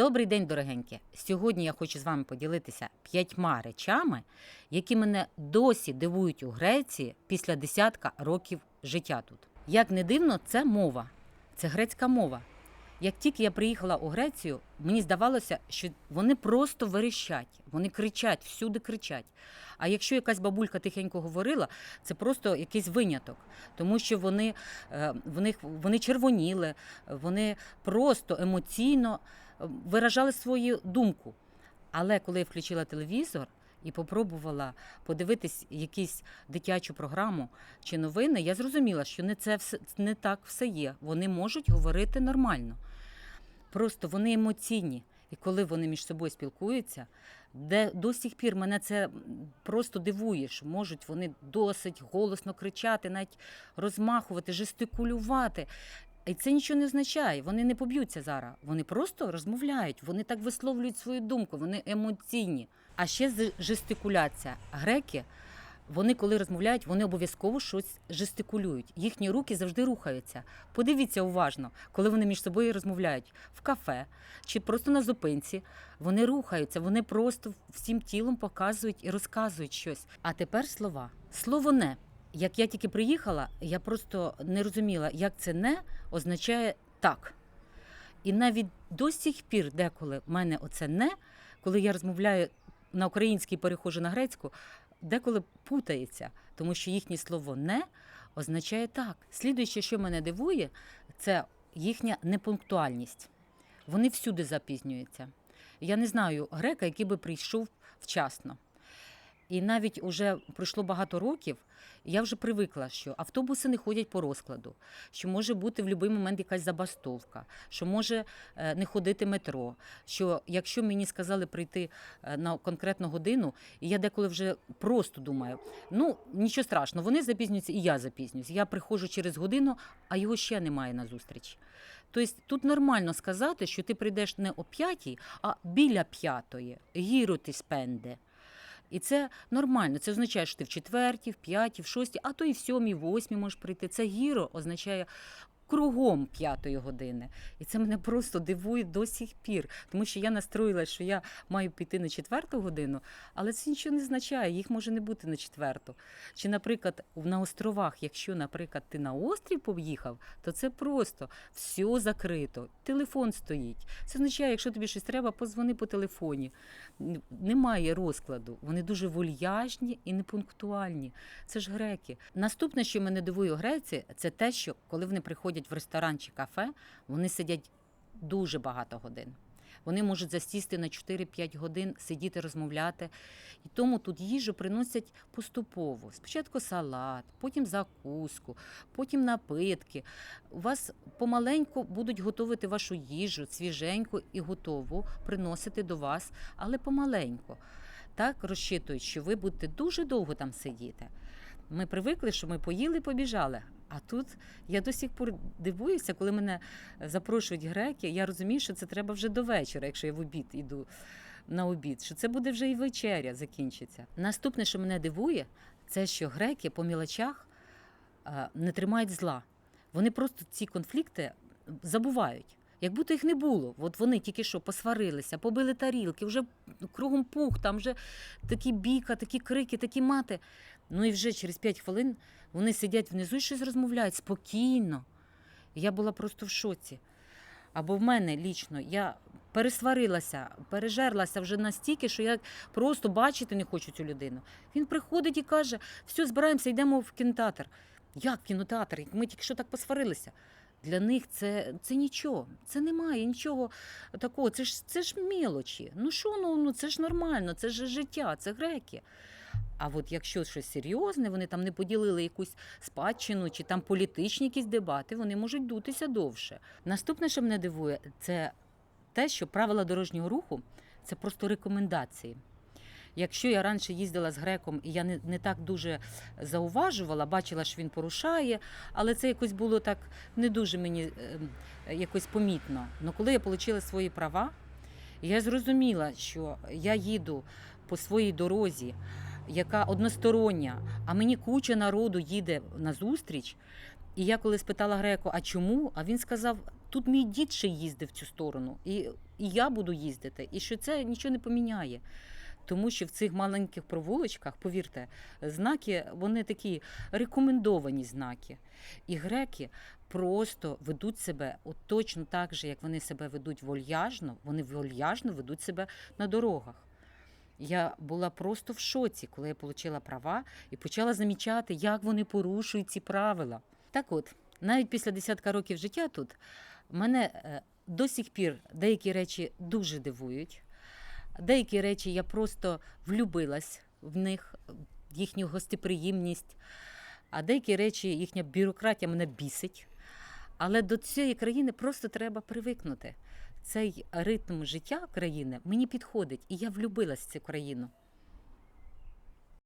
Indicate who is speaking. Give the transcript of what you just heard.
Speaker 1: Добрий день, дорогенькі! Сьогодні я хочу з вами поділитися п'ятьма речами, які мене досі дивують у Греції після десятка років життя тут. Як не дивно, це мова, це грецька мова. Як тільки я приїхала у Грецію, мені здавалося, що вони просто верещать, вони кричать, всюди кричать. А якщо якась бабулька тихенько говорила, це просто якийсь виняток, тому що вони, е, вони, вони червоніли, вони просто емоційно виражали свою думку. Але коли я включила телевізор і попробувала подивитись якусь дитячу програму чи новини, я зрозуміла, що не це все не так все є. Вони можуть говорити нормально. Просто вони емоційні. І коли вони між собою спілкуються, де до сих пір мене це просто дивує, що можуть вони досить голосно кричати, навіть розмахувати, жестикулювати. І це нічого не означає. Вони не поб'ються зараз. Вони просто розмовляють, вони так висловлюють свою думку, вони емоційні. А ще жестикуляція. Греки, вони коли розмовляють, вони обов'язково щось жестикулюють. Їхні руки завжди рухаються. Подивіться уважно, коли вони між собою розмовляють в кафе чи просто на зупинці. Вони рухаються, вони просто всім тілом показують і розказують щось. А тепер слова. Слово не. Як я тільки приїхала, я просто не розуміла, як це не означає так. І навіть до сих пір, деколи в мене оце не, коли я розмовляю на українській перехожу на грецьку, деколи путається, тому що їхнє слово не означає так. Слідуюче, що мене дивує, це їхня непунктуальність. Вони всюди запізнюються. Я не знаю грека, який би прийшов вчасно. І навіть уже пройшло багато років, я вже привикла, що автобуси не ходять по розкладу, що може бути в будь-який момент якась забастовка, що може е, не ходити метро. Що якщо мені сказали прийти е, на конкретну годину, і я деколи вже просто думаю, ну нічого страшного, вони запізнюються, і я запізнююсь. Я приходжу через годину, а його ще немає на зустріч. Тобто тут нормально сказати, що ти прийдеш не о п'ятій, а біля п'ятої. Гіру ти спенде. І це нормально. Це означає, що ти в четвертій, в п'ятій, в шостій, а то і в сьомій, восьмій можеш прийти. Це гіро означає кругом п'ятої години. І це мене просто дивує до сих пір. Тому що я настроїла, що я маю піти на четверту годину, але це нічого не означає, їх може не бути на четверту. Чи, наприклад, на островах, якщо, наприклад, ти на острів поїхав, то це просто все закрито, телефон стоїть. Це означає, якщо тобі щось треба, позвони по телефоні. Немає розкладу. Вони дуже вольяжні і непунктуальні. Це ж греки. Наступне, що мене дивує у Греції, це те, що коли вони приходять в ресторан чи кафе, вони сидять дуже багато годин. Вони можуть засісти на 4-5 годин, сидіти, розмовляти. І тому тут їжу приносять поступово. Спочатку салат, потім закуску, потім напитки. У вас помаленьку будуть готувати вашу їжу, свіженьку і готову приносити до вас, але помаленьку. Так розчитують, що ви будете дуже довго там сидіти. Ми привикли, що ми поїли, побіжали. А тут я до сих пор дивуюся, коли мене запрошують греки. Я розумію, що це треба вже до вечора, якщо я в обід іду на обід, що це буде вже і вечеря закінчиться. Наступне, що мене дивує, це що греки по мілочах е, не тримають зла. Вони просто ці конфлікти забувають. Як будто їх не було. От вони тільки що посварилися, побили тарілки, вже кругом пух, там вже такі біка, такі крики, такі мати. Ну і вже через 5 хвилин вони сидять внизу і щось розмовляють спокійно. Я була просто в шоці. Або в мене лічно я пересварилася, пережерлася вже настільки, що я просто бачити не хочу цю людину. Він приходить і каже: все, збираємося, йдемо в кінотеатр. Як кінотеатр? Ми тільки що так посварилися. Для них це, це нічого, це немає нічого такого. Це ж це ж мілочі. Ну що, ну, ну це ж нормально, це ж життя, це греки. А от якщо щось серйозне, вони там не поділили якусь спадщину чи там політичні якісь дебати, вони можуть дутися довше. Наступне, що мене дивує, це те, що правила дорожнього руху це просто рекомендації. Якщо я раніше їздила з греком і я не, не так дуже зауважувала, бачила, що він порушає, але це якось було так не дуже мені е, якось помітно. Але коли я отримала свої права, я зрозуміла, що я їду по своїй дорозі, яка одностороння, а мені куча народу їде на зустріч. І я коли спитала греку, а чому? А він сказав: тут мій дід ще їздив в цю сторону, і, і я буду їздити, і що це нічого не поміняє. Тому що в цих маленьких провулочках, повірте, знаки вони такі рекомендовані знаки. І греки просто ведуть себе от точно так же, як вони себе ведуть вольяжно, вони вольяжно ведуть себе на дорогах. Я була просто в шоці, коли я отримала права і почала замічати, як вони порушують ці правила. Так от, навіть після десятка років життя тут мене е, до сих пір деякі речі дуже дивують. Деякі речі я просто влюбилась в них, в їхню гостеприємність, а деякі речі, їхня бюрократія мене бісить. Але до цієї країни просто треба привикнути. Цей ритм життя країни мені підходить, і я влюбилась в цю країну.